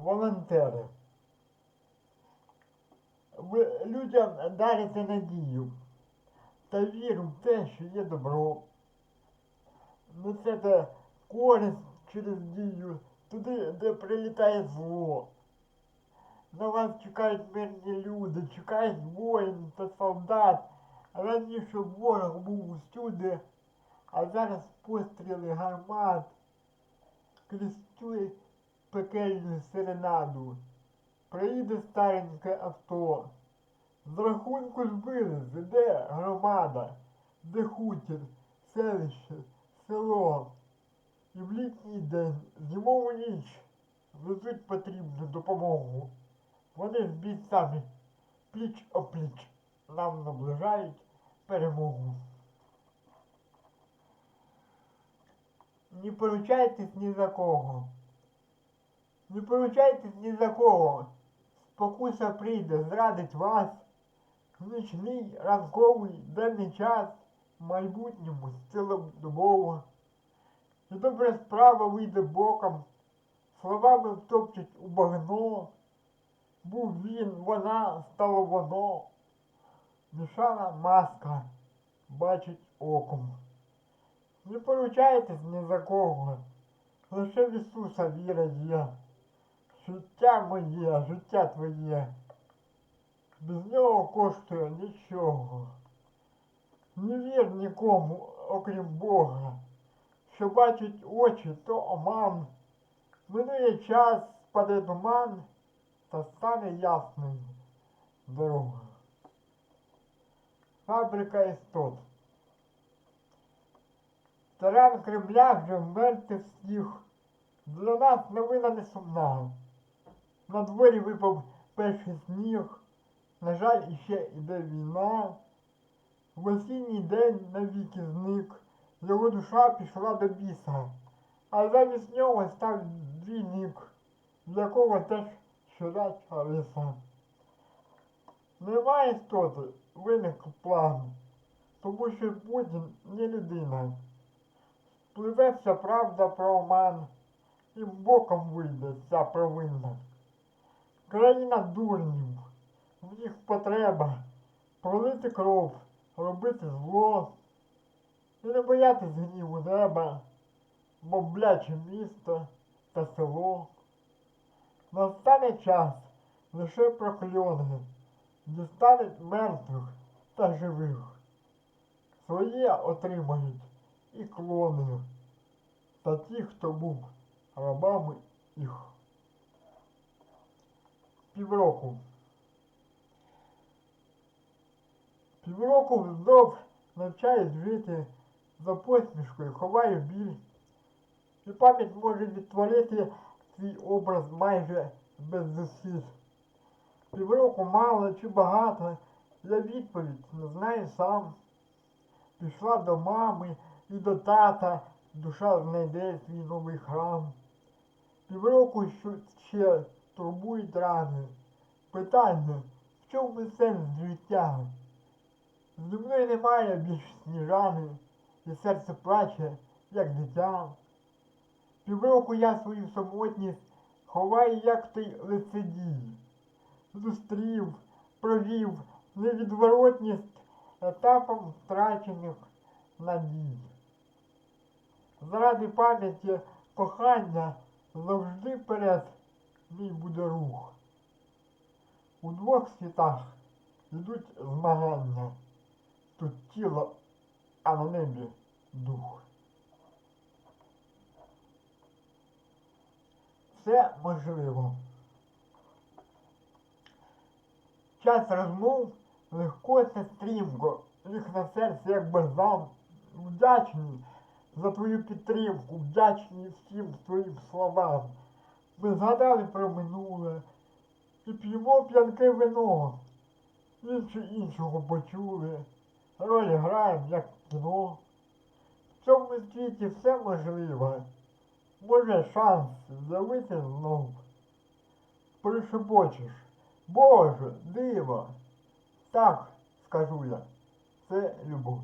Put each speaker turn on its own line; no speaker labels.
волонтери. Ви людям дарите надію та віру в те, що є добро. Несете користь через дію туди, де прилітає зло. На вас чекають мирні люди, чекають воїн та солдат. Раніше ворог був усюди, а зараз постріли гармат крестує пекельну серенаду. Приїде стареньке авто. З рахунку збили, де громада, де хутір, селище, село. І в літній день, зимову ніч везуть потрібну допомогу. Вони з бійцями пліч опліч нам наближають перемогу. Не поручайтесь ні за кого. Не поручайтесь ні за кого. Спокуса прийде, зрадить вас. Нічний, ранковий, денний час майбутньому цілодобово. І добра справа вийде боком, словами втопчуть у багно. Був він, вона, стало воно. Мішана маска бачить оком. Не поручайтесь ні за кого, лише в Ісуса віра є. Життя моє, життя твоє. Без нього коштує нічого. Не вір нікому, окрім Бога. Що бачить очі, то оман. Минує час, спаде туман, та стане ясною дорога. Фабрика істот. Таран Кремля вже вмерти всіх. Для нас новина не сумна. На дворі випав перший сніг. На жаль, іще іде війна. В осінній день навіки зник. Його душа пішла до біса. А замість нього став двійник, в якого теж щоряча риса. Немає істоти, виник план, тому що Путін не людина. Пливе вся правда про оман, і боком вийде ця провина. Країна дурнів, в них потреба пролити кров, робити зло і не боятись гніву неба, бомбляче місто та село. Настане час лише прокльони, дістануть мертвих та живих. Своє отримають і клони, та ті, хто був рабами їх. Півроку. Півроку знов навчаюсь жити за посмішкою, ховаю біль. І пам'ять може відтворити свій образ майже без зусиль. Півроку мало чи багато, я відповідь не знаю сам. Пішла до мами і до тата, душа знайде свій новий храм. Півроку ще турбують рани. Питання, в чому сенс життя? Мною немає більш сніжани, і серце плаче, як дитя. Півроку я свою самотність ховаю, як той лицедій. Зустрів, провів невідворотність етапом втрачених надій. Заради пам'яті кохання завжди перед мій буде рух. У двох світах йдуть змагання. Тут тіло, а на небі дух. Все можливо. Час розмов легко та стрімко, їх на серці як бальзам. Вдячні за твою підтримку, вдячні всім твоїм словам. Ми згадали про минуле і п'ємо п'янке вино. Інше іншого почули. Ролі граємо, як кіно. В цьому світі все можливо. Може шанс з'явити знов. Пришепочеш. Боже, диво. Так, скажу я. Це любов.